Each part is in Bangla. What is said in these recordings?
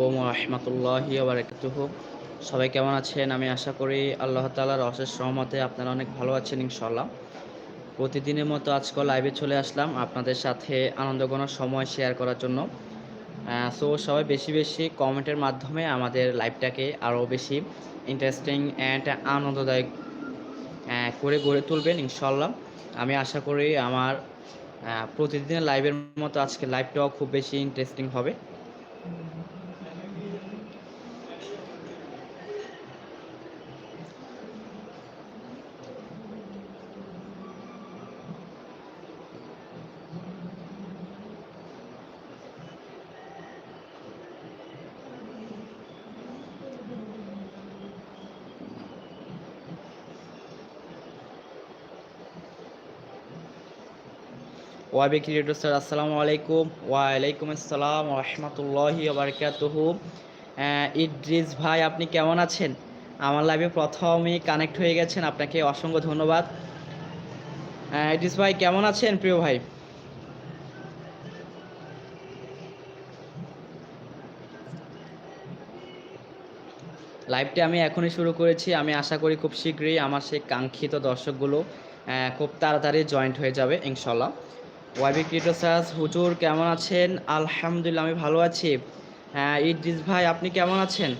রহমতুল্লাহি বারাকাতুহ। সবাই কেমন আছেন? আমি আশা করি আল্লাহ তালার অশেষ সহমতে আপনারা অনেক ভালো আছেন ইনশাল্লাহ প্রতিদিনের মতো আজকাল লাইভে চলে আসলাম আপনাদের সাথে আনন্দঘন সময় শেয়ার করার জন্য। সো সবাই বেশি বেশি কমেন্টের মাধ্যমে আমাদের লাইভটাকে আরও বেশি ইন্টারেস্টিং অ্যান্ড আনন্দদায়ক করে গড়ে তুলবেন ইনশাল্লাহ আমি আশা করি আমার প্রতিদিনের লাইভের মতো আজকে লাইভটাও খুব বেশি ইন্টারেস্টিং হবে। ওয়াবি ক্রিয়েটর স্যার, আসসালামু আলাইকুম। ওয়ালাইকুম আসসালাম রহমতুল্লাহি বারকাতুহু। ইদ্রিস ভাই, আপনি কেমন আছেন? আমার লাইভে প্রথমেই কানেক্ট হয়ে গেছেন। আপনাকে অসংখ্য ধন্যবাদ। ইদ্রিস ভাই, কেমন আছেন প্রিয় ভাই? লাইভটি আমি এখনই শুরু করেছি। আমি আশা করি খুব শীঘ্রই আমার সেই কাঙ্ক্ষিত দর্শকগুলো খুব তাড়াতাড়ি জয়েন্ট হয়ে যাবে ইনশাল্লাহ ওয়াইবি ক্রিয়েটর ক্রিটোসাস হুজুর কেমন আছেন? আলহামদুলিল্লাহ, আমি ভালো আছি। হ্যাঁ ইদ্রিস ভাই, আপনি কেমন আছেন?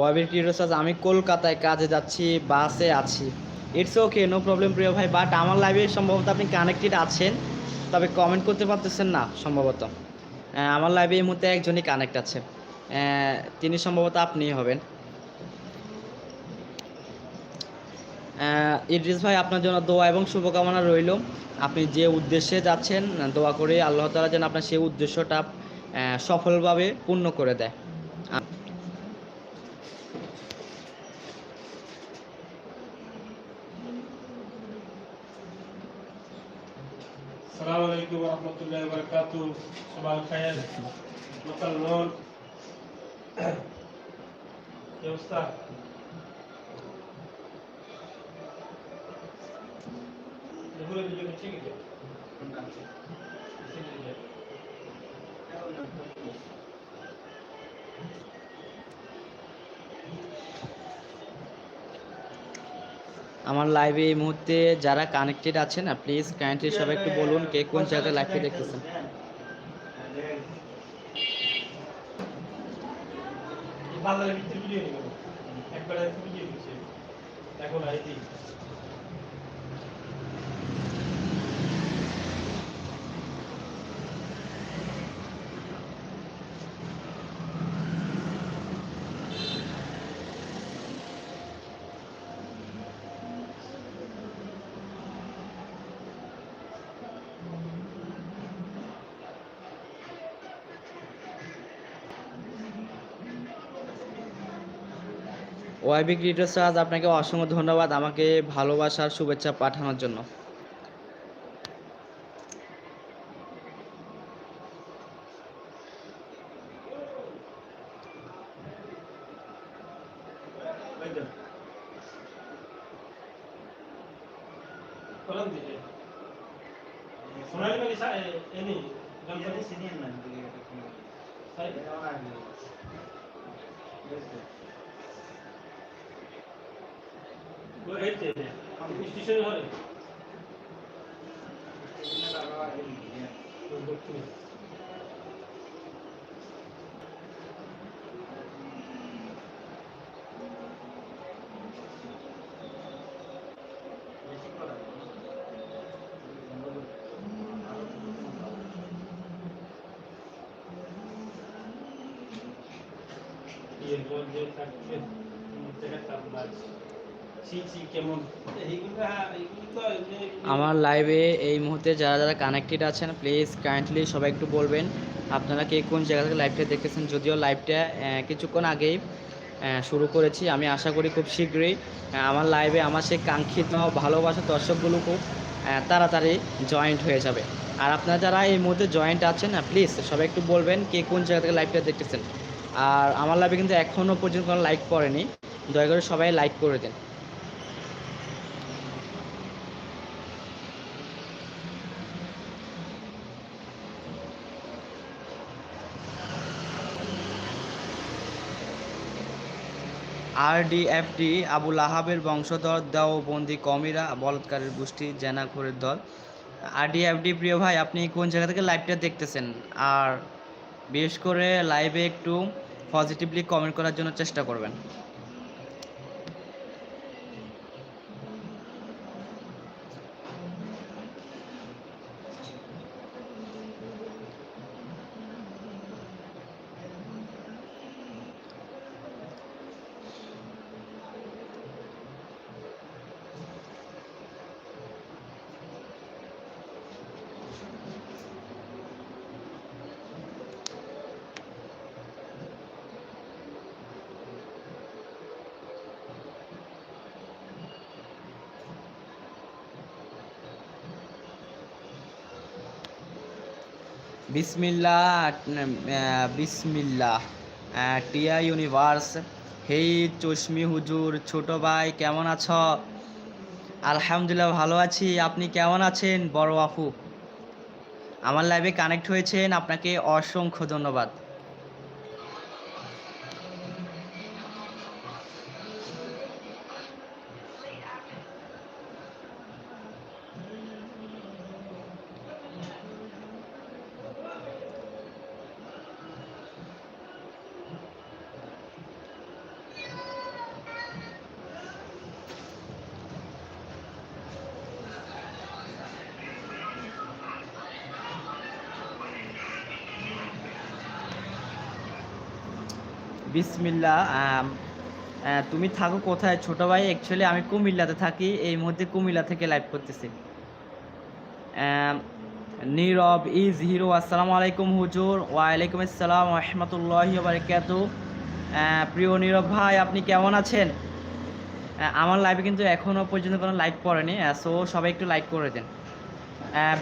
ওয়াবির কিরোসাজ আমি কলকাতায় কাজে যাচ্ছি, বাসে আছি। ইটস ওকে নো প্রবলেম প্রিয় ভাই বাট আমার লাইভে সম্ভবত আপনি কানেক্টেড আছেন, তবে কমেন্ট করতে পারতেছেন না সম্ভবত। আমার লাইভে এই মুহূর্তে একজনই কানেক্ট আছে। তিনি সম্ভবত আপনিই হবেন। ইদ্রিস ভাই, আপনার জন্য দোয়া এবং শুভকামনা রইল। আপনি যে উদ্দেশ্যে যাচ্ছেন, দোয়া করে আল্লাহ তালা যেন আপনার সেই উদ্দেশ্যটা সফলভাবে পূর্ণ করে দেয়। আসসালামু আলাইকুম রহমতুল্লাহ বরকাত সবাল খায়ের মুসলমান ব্যবস্থা এগুলো নিজেকে ঠিক আছে? আমার লাইভে এই মুহূর্তে যারা কানেক্টেড আছেন প্লিজ কাইন্ডলি সবাই একটু বলুন কে কোন জায়গায় লাইভে দেখতেছেন। বাজারে ভিতরে ভিডিও একবার ভিডিও এখন ওয়াইবি ক্রিয়েটর্স আজ আপনাকে অসংখ্য ধন্যবাদ আমাকে ভালোবাসার শুভেচ্ছা পাঠানোর জন্য। আমার লাইভে এই মুহূর্তে যারা যারা কানেক্টেড আছেন প্লিজ কাইন্ডলি সবাই একটু বলবেন, আপনারা কে কোন জায়গা থেকে লাইভটা দেখেছেন যদিও লাইভটা কিছুক্ষণ আগেই শুরু করেছি। আমি আশা করি খুব শীঘ্রই আমার লাইভে আমার সেই কাঙ্ক্ষিত ভালোবাসা দর্শকগুলো খুব তাড়াতাড়ি জয়েন্ট হয়ে যাবে। আর আপনারা যারা এই মুহূর্তে জয়েন্ট আছেন প্লিজ সবাই একটু বলবেন কে কোন জায়গা থেকে লাইভটা দেখতেছেন। আর আমার লাইভে কিন্তু এখনও পর্যন্ত কোনো লাইক পড়েনি। দয়া করে সবাই লাইক করে দিন। আরডিএফডি আবুল আহাবের বংশধর, দেওবন্দি কমিরা, বলৎকারের গোষ্ঠী জেনা জেনাখোরের দল। আরডিএফডি প্রিয় ভাই, আপনি কোন জায়গা থেকে লাইভটা দেখতেছেন? আর বিশেষ করে লাইভে একটু পজিটিভলি কমেন্ট করার জন্য চেষ্টা করবেন। বিসমিল্লা বিসমিল্লাহ। টিয়া ইউনিভার্স। হেই চশমি হুজুর, ছোট ভাই, কেমন আছো? আলহামদুলিল্লাহ, ভালো আছি। আপনি কেমন আছেন, বড় আপু? আমার লাইভে কানেক্ট হয়েছেন। আপনাকে অসংখ্য ধন্যবাদ। বিসমিল্লা তুমি থাকো কোথায়? ছোট ভাই অ্যাকচুয়ালি আমি কুমিল্লাতে থাকি, এই মুহূর্তে কুমিল্লা থেকে লাইভ করতেছি। নীরব ইজ হিরো আসসালামু আলাইকুম হুজুর, ওয়ালাইকুম আসসালাম রহমতুল্লাহি বারকাতু। প্রিয় নীরব ভাই, আপনি কেমন আছেন? আমার লাইভে কিন্তু এখনও পর্যন্ত কোনো লাইক পড়েনি সো সবাই একটু লাইক করে দেন।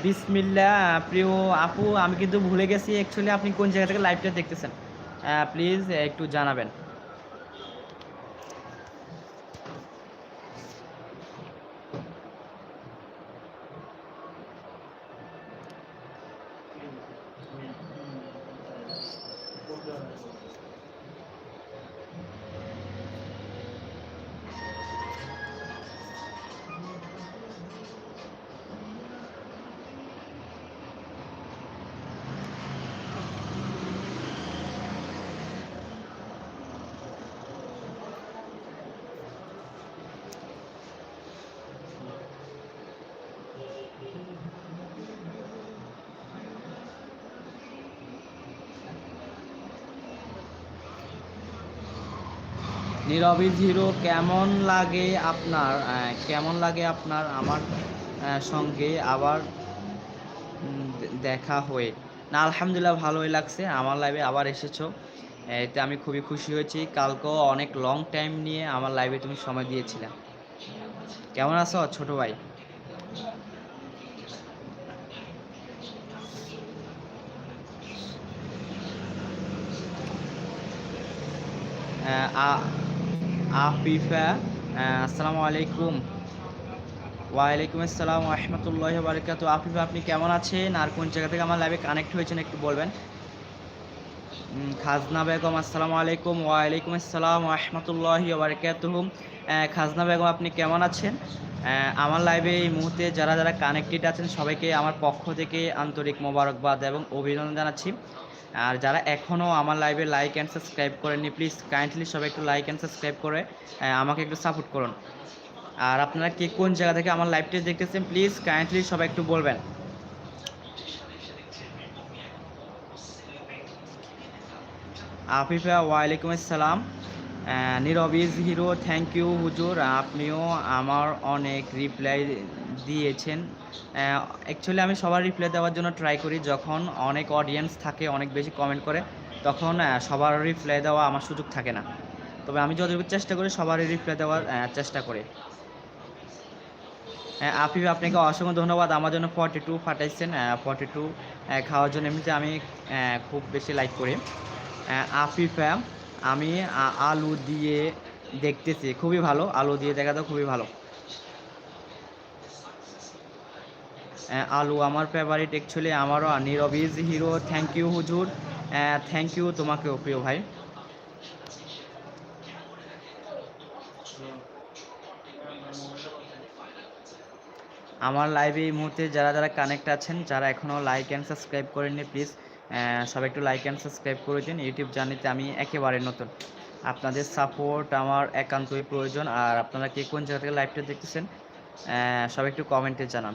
বিসমিল্লা প্রিয় আপু, আমি কিন্তু ভুলে গেছি অ্যাকচুয়ালি আপনি কোন জায়গা থেকে লাইভটা দেখতেছেন? প্লিজ একটু জানাবেন। নীরবী জিরো কেমন লাগে আপনার কেমন লাগে আপনার আমার সঙ্গে আবার দেখা হয়ে? না, আলহামদুলিল্লাহ ভালোই লাগছে, আমার লাইভে আবার এসেছ। এতে আমি খুবই খুশি হয়েছি। কালকেও অনেক লং টাইম নিয়ে আমার লাইভে তুমি সময় দিয়েছিলে। কেমন আছো ছোট ভাই? আ- আহ, আসসালামু আলাইকুম ওয়ালাইকুম আসসালাম রহমতুল্লাহ বারকাত আফিফ আপনি কেমন আছেন? আর কোন জায়গা থেকে আমার লাইভে কানেক্ট হয়েছেন একটু বলবেন? খাজনা বেগম আসসালামু আলাইকুম। ওয়ালাইকুম আসসালাম রহমতুল্লাহ বারকাত খাজনা বেগম আপনি কেমন আছেন? আমার লাইভে এই মুহূর্তে যারা যারা কানেক্টেড আছেন সবাইকে আমার পক্ষ থেকে আন্তরিক মোবারকবাদ এবং অভিনন্দন জানাচ্ছি। আর যারা এখনও আমার লাইভে লাইক অ্যান্ড সাবস্ক্রাইব করেননি প্লিজ কাইন্ডলি সবাই একটু লাইক অ্যান্ড সাবস্ক্রাইব করে আমাকে একটু সাপোর্ট করুন। আর আপনারা কে কোন জায়গা থেকে আমার লাইভটি দেখতেছেন প্লিজ কাইন্ডলি সবাই একটু বলবেন। আফিফা, ওয়ালাইকুম আসসালাম। নীরবিজ হিরো থ্যাংক ইউ হুজুর। আপনিও আমার অনেক রিপ্লাই দিয়েছেন। অ্যাকচুয়ালি আমি সবার রিপ্লাই দেওয়ার জন্য ট্রাই করি। যখন অনেক অডিয়েন্স থাকে, অনেক বেশি কমেন্ট করে, তখন সবার রিপ্লাই দেওয়া আমার সুযোগ থাকে না। তবে আমি যতটুকু চেষ্টা করি, সবারই রিপ্লাই দেওয়ার চেষ্টা করি। হ্যাঁ আফিফ, আপনাকে অসংখ্য ধন্যবাদ। আমার জন্য ফর্টি টু পাঠাইছেন ফর্টি টু খাওয়ার জন্য। এমনিতে আমি খুব বেশি লাইক করি। আফিফা আমি আলু দিয়ে দেখতেছি, খুবই ভালো, আলু দিয়ে দেখা তো খুবই ভালো। আলু আমার ফেভারিট অ্যাকচুয়ালি আমারও নীরবিজ হিরো থ্যাংক ইউ হুজুর। থ্যাংক ইউ তোমাকেও, প্রিয় ভাই। আমার লাইভে এই মুহূর্তে যারা যারা কানেক্ট আছেন, যারা এখনও লাইক অ্যান্ড সাবস্ক্রাইব করেননি প্লিজ সবাই একটু লাইক অ্যান্ড সাবস্ক্রাইব করে দিন। ইউটিউব জার্নিতে আমি একেবারে নতুন। আপনাদের সাপোর্ট আমার একান্তই প্রয়োজন। আর আপনারা কে কোন জায়গা থেকে লাইভটা দেখতেছেন সবাই একটু কমেন্টে জানান।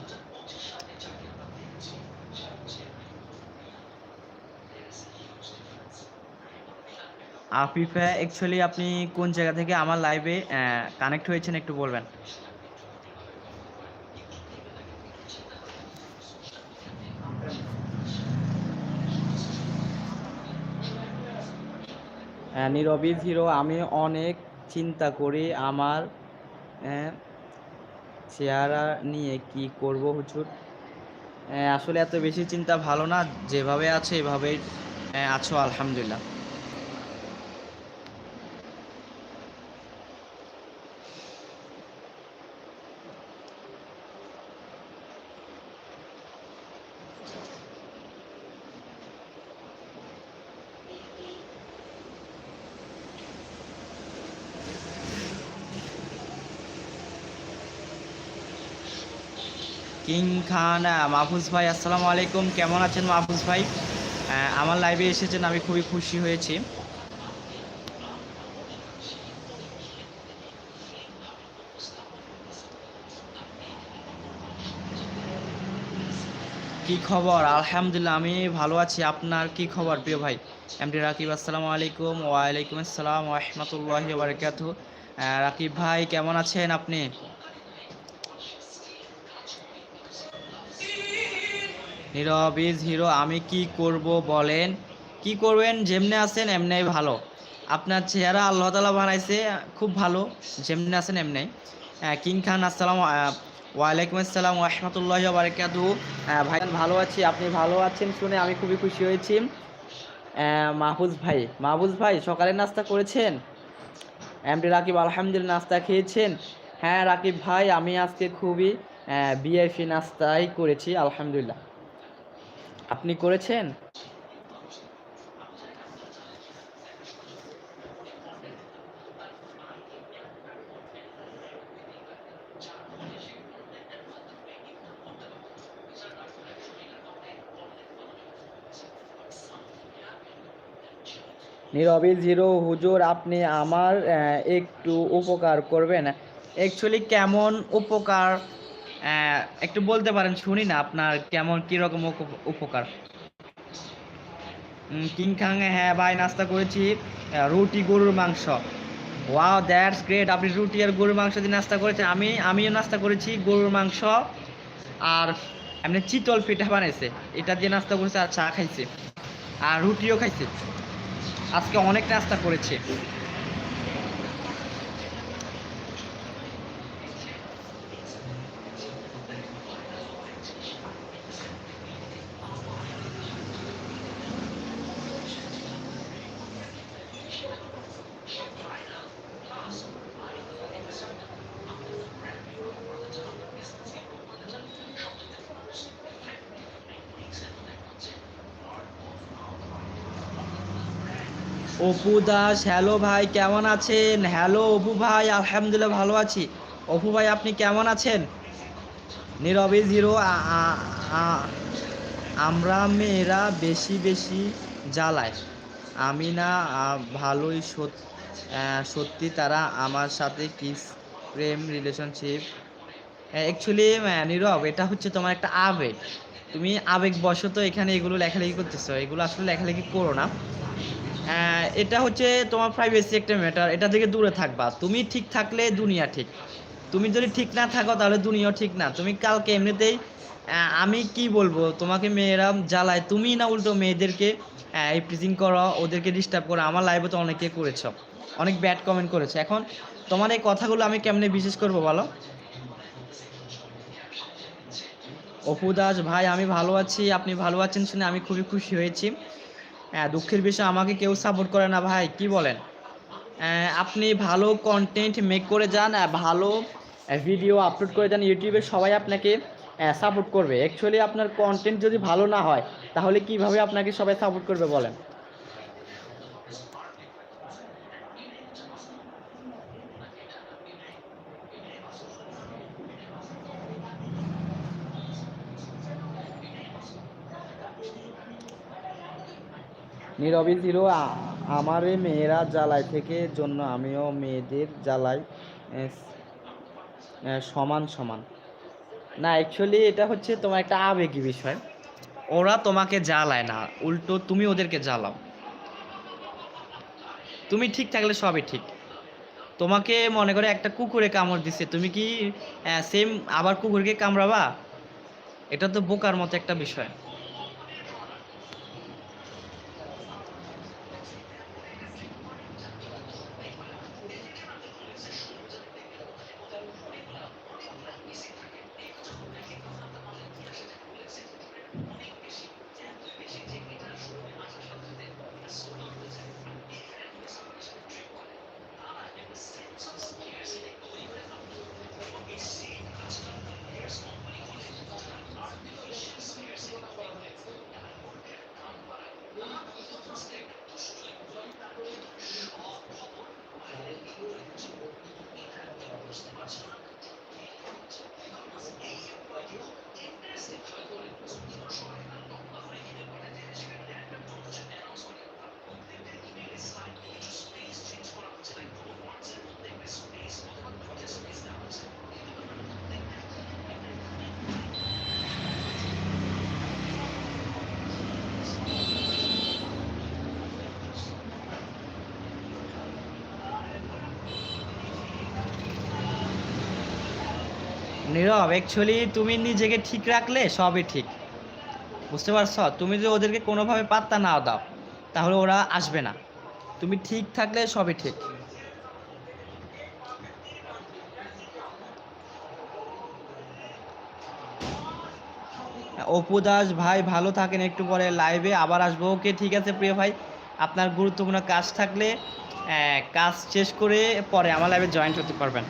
আফিফা অ্যাকচুয়ালি আপনি কোন জায়গা থেকে আমার লাইভে কানেক্ট হয়েছেন একটু বলবেন। হ্যাঁ, নীরবিজ হিরো আমি অনেক চিন্তা করি আমার আহ, চেহারা নিয়ে কি করব হুজুর আসলে এত বেশি চিন্তা ভালো না যেভাবে আছে এভাবেই আছো আলহামদুলিল্লাহ। কিং খান মাহফুজ ভাই, আসসালামু আলাইকুম। কেমন আছেন মাহফুজ ভাই? আমার লাইভে এসেছেন, আমি খুবই খুশি হয়েছি। কি খবর? আলহামদুলিল্লাহ, আমি ভালো আছি। আপনার কি খবর, প্রিয় ভাই? এমডি রাকিব, আসসালামু আলাইকুম। ওয়ালাইকুম আসসালাম রহমতুল্লাহি বারকাত রাকিব ভাই, কেমন আছেন আপনি? নীরবিজ হিরো, আমি কি করব বলেন? কি করবেন? যেমনে আছেন এমনি ভালো। আপনার চেহারা আল্লাহ তালা বানাইছে, খুব ভালো। যেমনি আছেন এমনি কিং খান, আসসালাম ওয়ালাইকুম আসসালাম রহমতুল্লাহ বারকাতু ভাই ভালো আছি, আপনি ভালো আছেন শুনে আমি খুবই খুশি হয়েছি। মাহফুজ ভাই মাহফুজ ভাই, সকালে নাস্তা করেছেন? এমডি রাকিব, আলহামদুলিল্লাহ, নাস্তা খেয়েছেন? হ্যাঁ রাকিব ভাই, আমি আজকে খুবই বিএফি নাস্তাই করেছি, আলহামদুলিল্লাহ। আপনি করেছেন? নীরবি জিরো হুজুর আপনি আমার একটু উপকার করবেন। অ্যাকচুয়ালি কেমন উপকার একটু বলতে পারেন শুনি না আপনার কেমন কীরকম উপকার? উম, কিং খাং হ্যাঁ ভাই নাস্তা করেছি রুটি গরুর মাংস। ওয়াও দ্যাটস গ্রেট আপনি রুটি আর গরুর মাংস দিয়ে নাস্তা করেছেন। আমি আমিও নাস্তা করেছি গরুর মাংস আর এমনি চিতল পিঠা বানাইছে। এটা দিয়ে নাস্তা করেছে আর চা খাইছে। আর রুটিও খাইছে। আজকে অনেক নাস্তা করেছে। অপু দাস হ্যালো ভাই, কেমন আছেন? হ্যালো, অপু ভাই, আলহামদুলিল্লাহ ভালো আছি। অপু ভাই, আপনি কেমন আছেন? নীরবে জিরো আমরা মেয়েরা বেশি বেশি জ্বালায় আমি না ভালোই সত- সত্যি তারা আমার সাথে কিস, প্রেম রিলেশনশিপ অ্যাকচুয়ালি নীরব, এটা হচ্ছে তোমার একটা আবেগ। তুমি আবেগবশত এখানে এগুলো লেখালেখি করতেছো। এগুলো আসলে লেখালেখি করো না। এটা হচ্ছে তোমার প্রাইভেসি একটা ম্যাটার এটা থেকে দূরে থাকবা। তুমি ঠিক থাকলে দুনিয়া ঠিক। তুমি যদি ঠিক না থাকো, তাহলে দুনিয়াও ঠিক না। তুমি কালকে এমনিতেই আমি কি বলব? তোমাকে মেয়েরা জ্বালায়। তুমি না উল্টো মেয়েদেরকে এই প্রিজিং করো, ওদেরকে ডিস্টার্ব করো। আমার লাইভে তো অনেকে করেছ। অনেক ব্যাড কমেন্ট করেছে। এখন তোমার এই কথাগুলো আমি কেমনে বিশেষ করব বলো? অপু দাস, ভাই, আমি ভালো আছি। আপনি ভালো আছেন শুনে আমি খুবই খুশি হয়েছি। হ্যাঁ দুঃখের বিষয়, আমাকে কেউ সাপোর্ট করে না ভাই, কি বলেন? আপনি ভালো কন্টেন্ট মেক করে যান ভালো ভিডিও আপলোড করে যান ইউটিউবে সবাই আপনাকে সাপোর্ট করবে। অ্যাকচুয়ালি আপনার কন্টেন্ট যদি ভালো না হয়, তাহলে কীভাবে আপনাকে সবাই সাপোর্ট করবে বলেন? নীরবী ছিল। আমারে মেয়েরা জ্বালায় থেকে জন্য আমিও মেয়েদের জ্বালাই সমান সমান। না অ্যাকচুয়ালি এটা হচ্ছে তোমার একটা আবেগী বিষয়। ওরা তোমাকে জ্বালায় না, উল্টো তুমি ওদেরকে জ্বালাও। তুমি ঠিক থাকলে সবই ঠিক। তোমাকে মনে করে একটা কুকুরে কামড় দিছে, তুমি কি সেম আবার কুকুরকে কামড়াবা? এটা তো বোকার মতো একটা বিষয়। নীরব অ্যাকচুয়ালি তুমি নিজেকে ঠিক রাখলে সবই ঠিক। বুঝতে পারছ? তুমি যদি ওদেরকে কোনোভাবে পাত্তা না দাও, তাহলে ওরা আসবে না। তুমি ঠিক থাকলে সবই ঠিক। অপু দাস, ভাই ভালো থাকেন একটু পরে লাইভে আবার আসব। ওকে ঠিক আছে, প্রিয় ভাই। আপনার গুরুত্বপূর্ণ কাজ থাকলে কাজ শেষ করে পরে আমার লাইভে জয়েন হতে পারবেন।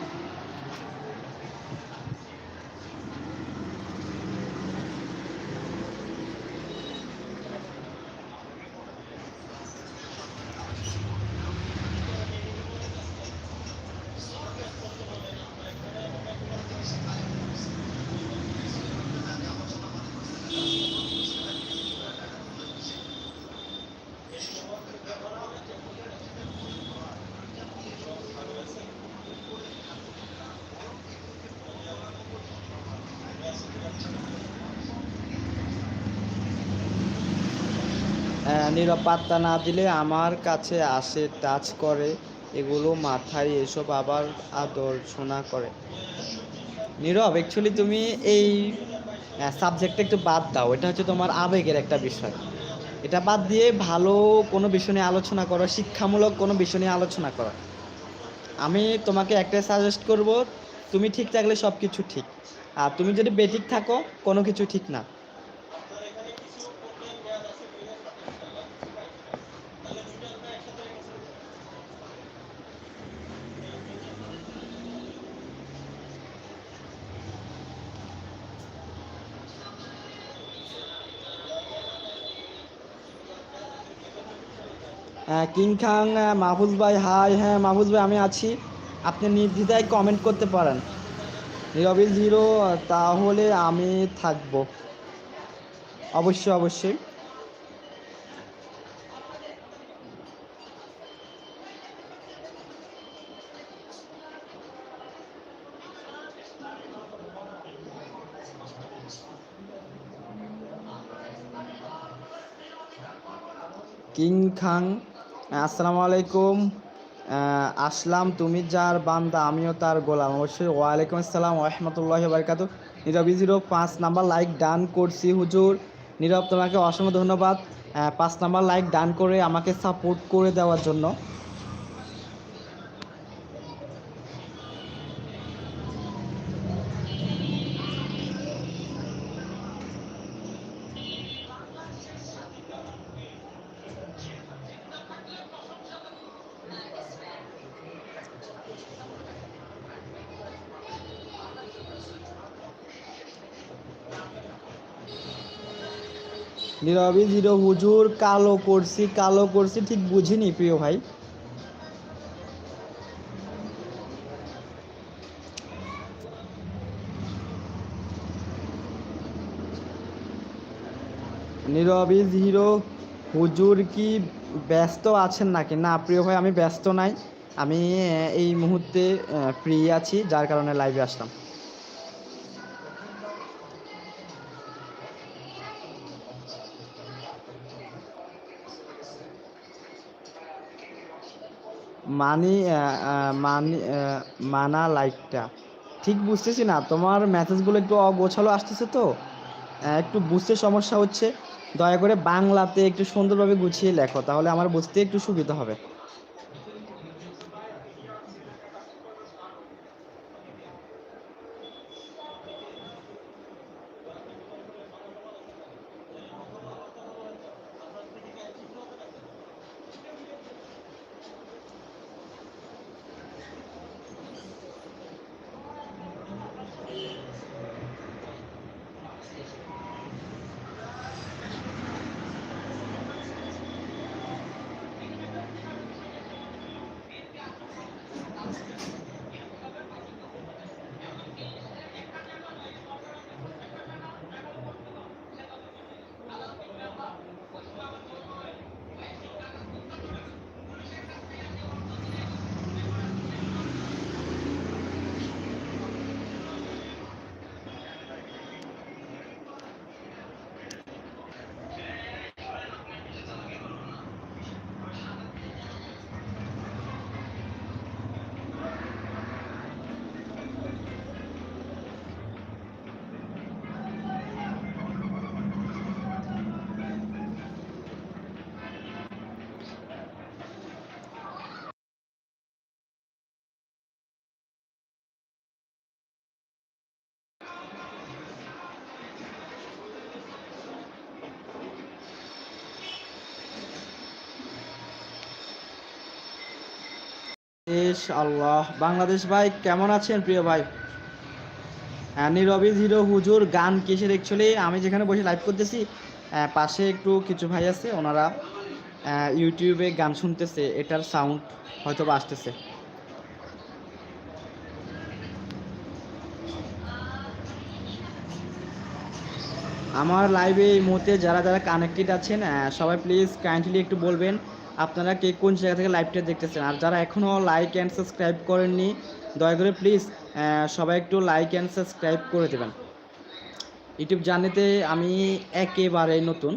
নীরব পাত্তা না দিলে আমার কাছে আসে, টাচ করে। এগুলো মাথায় এসব আবার আদর শোনা করে। নীরব অ্যাকচুয়ালি তুমি এই সাবজেক্টটা একটু বাদ দাও। এটা হচ্ছে তোমার আবেগের একটা বিষয়। এটা বাদ দিয়ে ভালো কোনো বিষয় নিয়ে আলোচনা করো, শিক্ষামূলক কোনো বিষয় নিয়ে আলোচনা করো। আমি তোমাকে একটাই সাজেস্ট করব, তুমি ঠিক থাকলে সব কিছু ঠিক। আর তুমি যদি বেঠিক থাকো, কোনো কিছু ঠিক না। কিং খাং মাহফুজ ভাই, হাই হ্যাঁ মাহফুজ ভাই, আমি আছি। আপনি নির্দ্বিধায় কমেন্ট করতে পারেন। নীরবিল জিরো, তাহলে আমি থাকব। অবশ্যই অবশ্যই। কিং খাং আসসালামু আলাইকুম। আসলাম তুমি যার বান্দা, আমিও তার গোলাম। অবশ্যই ওয়ালাইকুম আসসালাম রহমতুল্লাহ বারকাত নীরব জিরো, পাঁচ নাম্বার লাইক ডান করছি হুজুর। নীরব, তোমাকে অসংখ্য ধন্যবাদ। পাঁচ নাম্বার লাইক ডান করে আমাকে সাপোর্ট করে দেওয়ার জন্য। নীরবি জিরো হুজুর, কালো করছি কালো করছি ঠিক বুঝিনি প্রিয় ভাই। নীরবি জিরো হুজুর কি ব্যস্ত আছেন নাকি? না প্রিয় ভাই, আমি ব্যস্ত নাই। আমি এই মুহূর্তে ফ্রি আছি, যার কারণে লাইভে আসলাম। মানি মানি মানা লাইকটা। ঠিক বুঝতেছি না, তোমার মেসেজগুলো একটু অগোছালো আসতেছে তো? একটু বুঝতে সমস্যা হচ্ছে। দয়া করে বাংলাতে একটু সুন্দরভাবে গুছিয়ে লেখো, তাহলে আমার বুঝতে একটু সুবিধা হবে। আল্লাহ বাংলাদেশ ভাই, কেমন আছেন প্রিয় ভাই? হ্যাঁ নীরবি জিরো হুজুর গান কিসের অ্যাকচুয়ালি আমি যেখানে বসে লাইভ করতেছি পাশে একটু কিছু ভাই আছে, ওনারা ইউটিউবে গান শুনতেছে, এটার সাউন্ড হয়তো আসতেছে। আমার লাইভে এই মুহূর্তে যারা যারা কানেক্টেড আছেন সবাই প্লিজ কাইন্ডলি একটু বলবেন আপনারা কে কোন জায়গা থেকে লাইভটা দেখতেছেন? আর যারা এখনও লাইক অ্যান্ড সাবস্ক্রাইব করেননি, দয়া করে প্লিজ সবাই একটু লাইক অ্যান্ড সাবস্ক্রাইব করে দেবেন। ইউটিউব জার্নিতে আমি একেবারে নতুন।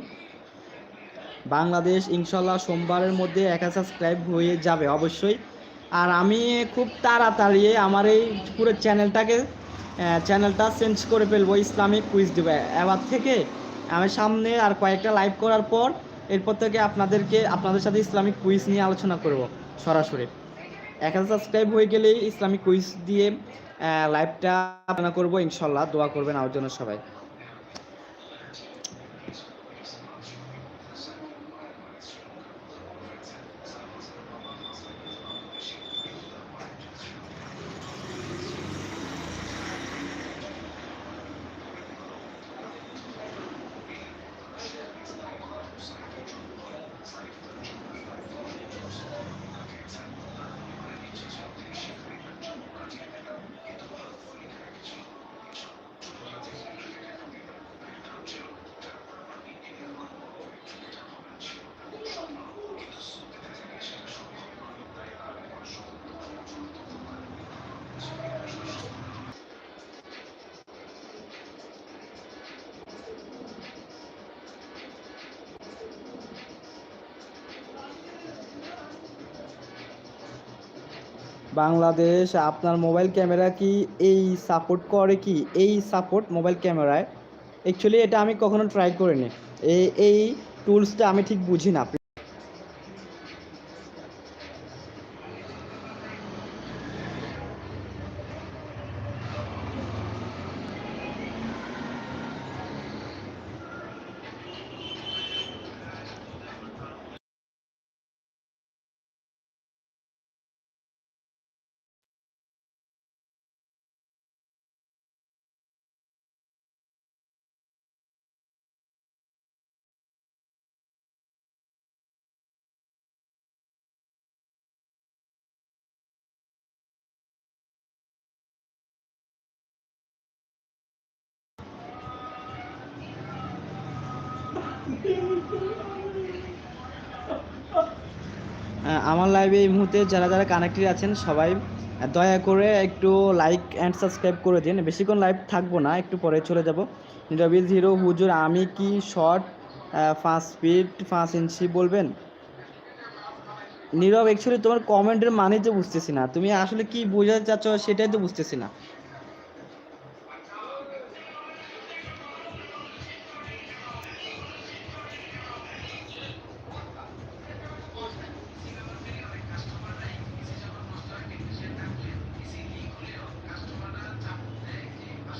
বাংলাদেশ ইনশাল্লাহ সোমবারের মধ্যে এক সাবস্ক্রাইব হয়ে যাবে অবশ্যই। আর আমি খুব তাড়াতাড়ি আমার এই পুরো চ্যানেলটাকে চ্যানেলটা চেঞ্জ করে ফেলব, ইসলামিক কুইজ দেবে। এবার থেকে আমি সামনে আর কয়েকটা লাইভ করার পর এরপর থেকে আপনাদেরকে, আপনাদের সাথে ইসলামিক কুইজ নিয়ে আলোচনা করব সরাসরি। এক হাজার সাবস্ক্রাইব হয়ে গেলেই ইসলামিক কুইজ দিয়ে লাইভটা আলোচনা করব, ইনশাল্লাহ দোয়া করবেন আমার জন্য সবাই। বাংলাদেশ, আপনার মোবাইল ক্যামেরা কি এই সাপোর্ট করে কি? এই সাপোর্ট মোবাইল ক্যামেরায়? অ্যাকচুয়ালি এটা আমি কখনো ট্রাই করিনি। এই এই টুলসটা আমি ঠিক বুঝি না। আমার লাইভে এই মুহূর্তে যারা যারা কানেক্টেড আছেন, সবাই দয়া করে একটু লাইক অ্যান্ড সাবস্ক্রাইব করে দিন। বেশিক্ষণ লাইভ থাকব না, একটু পরে চলে যাব। রবিল হিরো হুজুর, আমি কি শর্ট পাঁচ ফিট পাঁচ ইঞ্চি বলবেন? নীরব অ্যাকচুয়ালি তোমার কমেন্টের মানে তো বুঝতেছি না। তুমি আসলে কি বোঝাতে চাচ্ছ সেটাই তো বুঝতেছি না।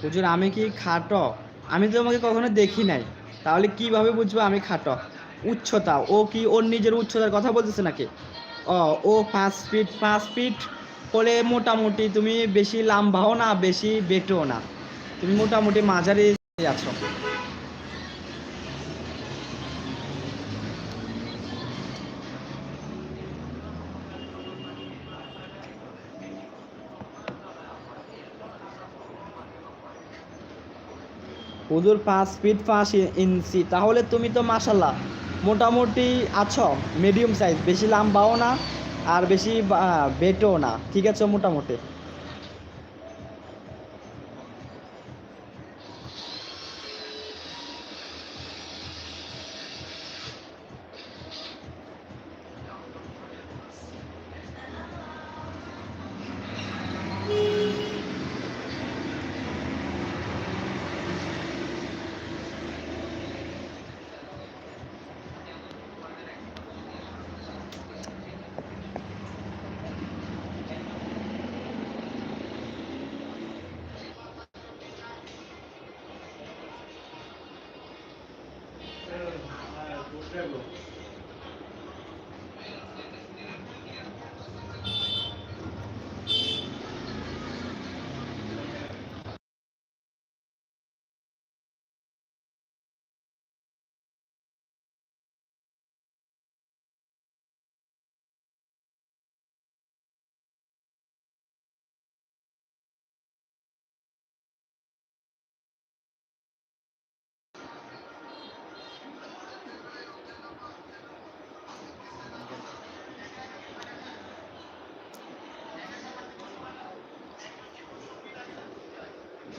হুজুর, আমি কি খাটো? আমি তোমাকে কখনো দেখি নাই। তাহলে কীভাবে বুঝব আমি খাটো? উচ্চতা, ও কি ওর নিজের উচ্চতার কথা বলতেছে নাকি? ও ও পাঁচ ফিট পাঁচ ফিট হলে মোটামুটি তুমি বেশি লাম্বাও না, বেশি বেটেও না। তুমি মোটামুটি মাঝারি আছো। হুজুর পাঁচ ফিট পাঁচ ইঞ্চি। তাহলে তুমি তো মাসাল্লাহ মোটামুটি আছো মিডিয়াম সাইজ বেশি লাম্বাও না আর বেশি বেটেও না, ঠিক আছে মোটামুটি।